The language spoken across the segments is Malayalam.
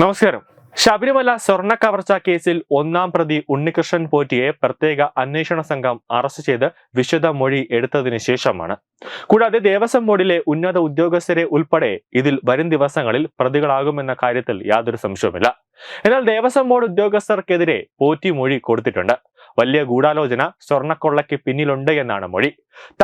നമസ്കാരം. ശബരിമല സ്വർണ കവർച്ച കേസിൽ ഒന്നാം പ്രതി ഉണ്ണികൃഷ്ണൻ പോറ്റിയെ പ്രത്യേക അന്വേഷണ സംഘം അറസ്റ്റ് ചെയ്ത് വിശദ മൊഴി എടുത്തതിനു ശേഷമാണ്. കൂടാതെ ദേവസ്വം ബോർഡിലെ ഉന്നത ഉദ്യോഗസ്ഥരെ ഉൾപ്പെടെ ഇതിൽ വരും ദിവസങ്ങളിൽ പ്രതികളാകുമെന്ന കാര്യത്തിൽ യാതൊരു സംശയവുമില്ല. എന്നാൽ ദേവസ്വം ബോർഡ് ഉദ്യോഗസ്ഥർക്കെതിരെ പോറ്റി മൊഴി കൊടുത്തിട്ടുണ്ട്. വലിയ ഗൂഢാലോചന സ്വർണക്കൊള്ളയ്ക്ക് പിന്നിലുണ്ട് എന്നാണ് മൊഴി.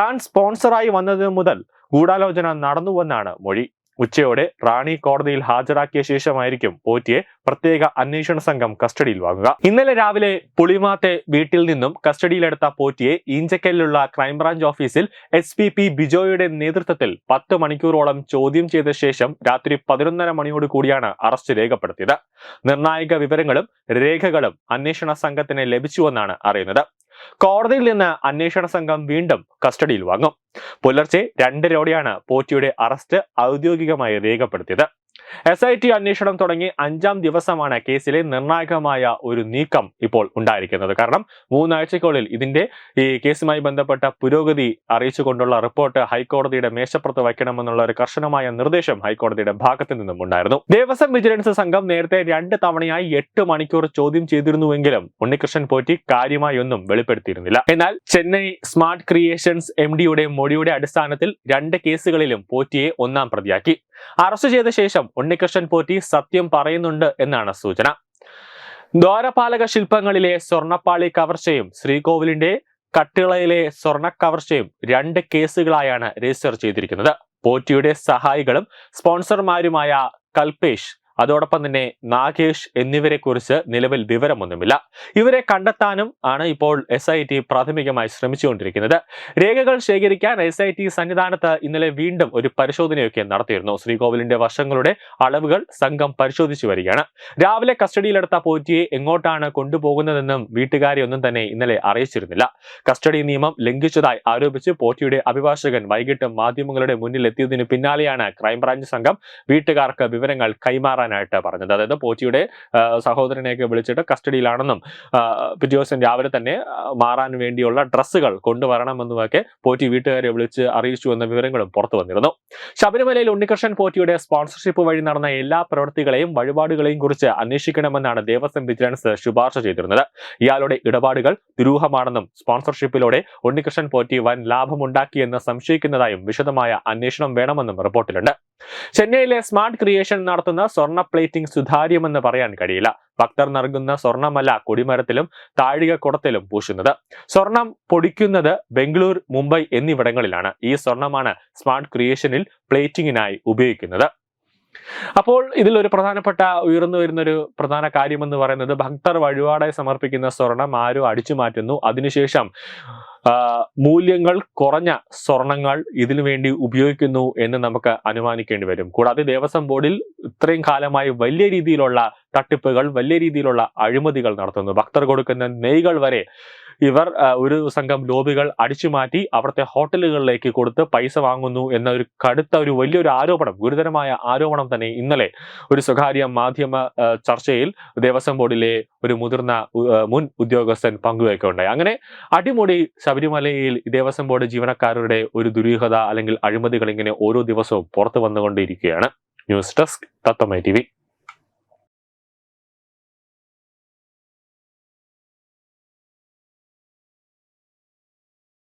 താൻ സ്പോൺസറായി വന്നതു മുതൽ ഗൂഢാലോചന നടന്നുവെന്നാണ് മൊഴി. ഉച്ചയോടെ റാണി കോടതിയിൽ ഹാജരാക്കിയ ശേഷമായിരിക്കും പോറ്റിയെ പ്രത്യേക അന്വേഷണ സംഘം കസ്റ്റഡിയിൽ വാങ്ങുക. ഇന്നലെ രാവിലെ പുളിമാത്തെ വീട്ടിൽ നിന്നും കസ്റ്റഡിയിലെടുത്ത പോറ്റിയെ ഈഞ്ചക്കലിലുള്ള ക്രൈംബ്രാഞ്ച് ഓഫീസിൽ എസ് പി പി ബിജോയുടെ നേതൃത്വത്തിൽ പത്ത് മണിക്കൂറോളം ചോദ്യം ചെയ്ത ശേഷം രാത്രി പതിനൊന്നര മണിയോട് കൂടിയാണ് അറസ്റ്റ് രേഖപ്പെടുത്തിയത്. നിർണായക വിവരങ്ങളും രേഖകളും അന്വേഷണ സംഘത്തിന് ലഭിച്ചുവെന്നാണ് അറിയുന്നത്. കോടതിയിൽ നിന്ന് അന്വേഷണ സംഘം വീണ്ടും കസ്റ്റഡിയിൽ വാങ്ങും പുലർച്ചെ രണ്ടരയോടെയാണ് പോറ്റിയുടെ അറസ്റ്റ് ഔദ്യോഗികമായി രേഖപ്പെടുത്തിയത്. എസ് ഐ ടി അന്വേഷണം തുടങ്ങി അഞ്ചാം ദിവസമാണ് കേസിലെ നിർണായകമായ ഒരു നീക്കം ഇപ്പോൾ ഉണ്ടായിരിക്കുന്നത്. കാരണം മൂന്നാഴ്ചക്കുള്ളിൽ ഇതിന്റെ ഈ കേസുമായി ബന്ധപ്പെട്ട പുരോഗതി അറിയിച്ചുകൊണ്ടുള്ള റിപ്പോർട്ട് ഹൈക്കോടതിയുടെ മേശപ്പുറത്ത് വയ്ക്കണമെന്നുള്ള ഒരു കർശനമായ നിർദ്ദേശം ഹൈക്കോടതിയുടെ ഭാഗത്തു നിന്നും ഉണ്ടായിരുന്നു. ദേവസ്വം വിജിലൻസ് സംഘം നേരത്തെ രണ്ട് തവണയായി എട്ട് മണിക്കൂർ ചോദ്യം ചെയ്തിരുന്നുവെങ്കിലും ഉണ്ണികൃഷ്ണൻ പോറ്റി കാര്യമായി ഒന്നും വെളിപ്പെടുത്തിയിരുന്നില്ല. എന്നാൽ ചെന്നൈ സ്മാർട്ട് ക്രിയേഷൻസ് എം ഡിയുടെ മൊഴിയുടെ അടിസ്ഥാനത്തിൽ രണ്ട് കേസുകളിലും പോറ്റിയെ ഒന്നാം പ്രതിയാക്കി. അറസ്റ്റ് ചെയ്ത ശേഷം ഉണ്ണികൃഷ്ണൻ പോറ്റി സത്യം പറയുന്നുണ്ട് എന്നാണ് സൂചന. ദ്വാരപാലക ശില്പങ്ങളിലെ സ്വർണപ്പാളി കവർച്ചയും ശ്രീകോവിലിന്റെ കട്ടിളയിലെ സ്വർണ കവർച്ചയും രണ്ട് കേസുകളായാണ് രജിസ്റ്റർ ചെയ്തിരിക്കുന്നത്. പോറ്റിയുടെ സഹായികളും സ്പോൺസർമാരുമായ കൽപേഷ് അതോടൊപ്പം തന്നെ നാഗേഷ് എന്നിവരെ കുറിച്ച് നിലവിൽ വിവരമൊന്നുമില്ല. ഇവരെ കണ്ടെത്താനും ആണ് ഇപ്പോൾ എസ് ഐ ടി പ്രാഥമികമായി ശ്രമിച്ചുകൊണ്ടിരിക്കുന്നത്. രേഖകൾ ശേഖരിക്കാൻ എസ് ഐ ടി സന്നിധാനത്ത് ഇന്നലെ വീണ്ടും ഒരു പരിശോധനയൊക്കെ നടത്തിയിരുന്നു. ശ്രീകോവിലിന്റെ വർഷങ്ങളുടെ അളവുകൾ സംഘം പരിശോധിച്ചു വരികയാണ്. രാവിലെ കസ്റ്റഡിയിലെടുത്ത പോറ്റിയെ എങ്ങോട്ടാണ് കൊണ്ടുപോകുന്നതെന്നും വീട്ടുകാരെ ഒന്നും തന്നെ ഇന്നലെ അറിയിച്ചിരുന്നില്ല. കസ്റ്റഡി നിയമം ലംഘിച്ചതായി ആരോപിച്ച് പോറ്റിയുടെ അഭിഭാഷകൻ വൈകിട്ട് മാധ്യമങ്ങളുടെ മുന്നിൽ എത്തിയതിനു പിന്നാലെയാണ് ക്രൈംബ്രാഞ്ച് സംഘം വീട്ടുകാർക്ക് വിവരങ്ങൾ കൈമാറാനായിട്ട് പറഞ്ഞത്. അതായത് പോച്ചിയുടെ സഹോദരനെയൊക്കെ വിളിച്ചിട്ട് കസ്റ്റഡിയിലാണെന്നും പിറ്റേ രാവിലെ തന്നെ മാറാൻ വേണ്ടിയുള്ള ഡ്രസ്സുകൾ കൊണ്ടുവരണമെന്നുമൊക്കെ പോറ്റി വീട്ടുകാരെ വിളിച്ച് അറിയിച്ചു എന്ന വിവരങ്ങളും പുറത്തു വന്നിരുന്നു. ശബരിമലയിൽ ഉണ്ണികൃഷ്ണൻ പോറ്റിയുടെ സ്പോൺസർഷിപ്പ് വഴി നടന്ന എല്ലാ പ്രവൃത്തികളെയും വഴിപാടുകളെയും കുറിച്ച് അന്വേഷിക്കണമെന്നാണ് ദേവസ്വം വിജിലൻസ് ശുപാർശ ചെയ്തിരുന്നത്. ഇയാളുടെ ഇടപാടുകൾ ദുരൂഹമാണെന്നും സ്പോൺസർഷിപ്പിലൂടെ ഉണ്ണികൃഷ്ണൻ പോറ്റി വൻ ലാഭമുണ്ടാക്കിയെന്ന് സംശയിക്കുന്നതായും വിശദമായ അന്വേഷണം വേണമെന്നും റിപ്പോർട്ടിലുണ്ട്. ചെന്നൈയിലെ സ്മാർട്ട് ക്രിയേഷൻ നടത്തുന്ന സ്വർണ പ്ലേറ്റിംഗ് സുതാര്യമെന്ന് പറയാൻ കഴിയില്ല. ഭക്തർ നൽകുന്ന സ്വർണമല്ല കൊടിമരത്തിലും താഴിക കുടത്തിലും പൂശുന്നത്. സ്വർണം പൊടിക്കുന്നത് ബംഗളൂർ മുംബൈ എന്നിവിടങ്ങളിലാണ്. ഈ സ്വർണമാണ് സ്മാർട്ട് ക്രിയേഷനിൽ പ്ലേറ്റിംഗിനായി ഉപയോഗിക്കുന്നത്. അപ്പോൾ ഇതിൽ ഒരു പ്രധാനപ്പെട്ട ഉയർന്നു വരുന്ന ഒരു പ്രധാന കാര്യം എന്ന് പറയുന്നത് ഭക്തർ വഴിപാടായി സമർപ്പിക്കുന്ന സ്വർണം ആരും അടിച്ചു മാറ്റുന്നു. അതിനുശേഷം മൂല്യങ്ങൾ കുറഞ്ഞ സ്വർണങ്ങൾ ഇതിനു വേണ്ടി ഉപയോഗിക്കുന്നു എന്ന് നമുക്ക് അനുമാനിക്കേണ്ടി വരും. കൂടാതെ ദേവസ്വം ബോർഡിൽ ഇത്രയും കാലമായി വലിയ രീതിയിലുള്ള തട്ടിപ്പുകൾ വലിയ രീതിയിലുള്ള അഴിമതികൾ നടത്തുന്നു. ഭക്തർ കൊടുക്കുന്ന നെയ്കൾ വരെ ഇവർ ഒരു സംഘം ലോബികൾ അടിച്ചു മാറ്റി അവിടുത്തെ ഹോട്ടലുകളിലേക്ക് കൊടുത്ത് പൈസ വാങ്ങുന്നു എന്ന ഒരു കടുത്ത ഒരു വലിയൊരു ആരോപണം ഗുരുതരമായ ആരോപണം തന്നെ ഇന്നലെ ഒരു സ്വകാര്യ മാധ്യമ ചർച്ചയിൽ ദേവസ്വം ബോർഡിലെ ഒരു മുതിർന്ന മുൻ ഉദ്യോഗസ്ഥൻ പങ്കുവയ്ക്കുകയുണ്ടായി അങ്ങനെ അടിമുടി ശബരിമലയിൽ ദേവസ്വം ബോർഡ് ജീവനക്കാരുടെ ഒരു ദുരൂഹത അല്ലെങ്കിൽ അഴിമതികൾ ഇങ്ങനെ ഓരോ ദിവസവും പുറത്തു വന്നുകൊണ്ടിരിക്കുകയാണ്. ന്യൂസ് ഡെസ്ക് തത്തമ്മ ടി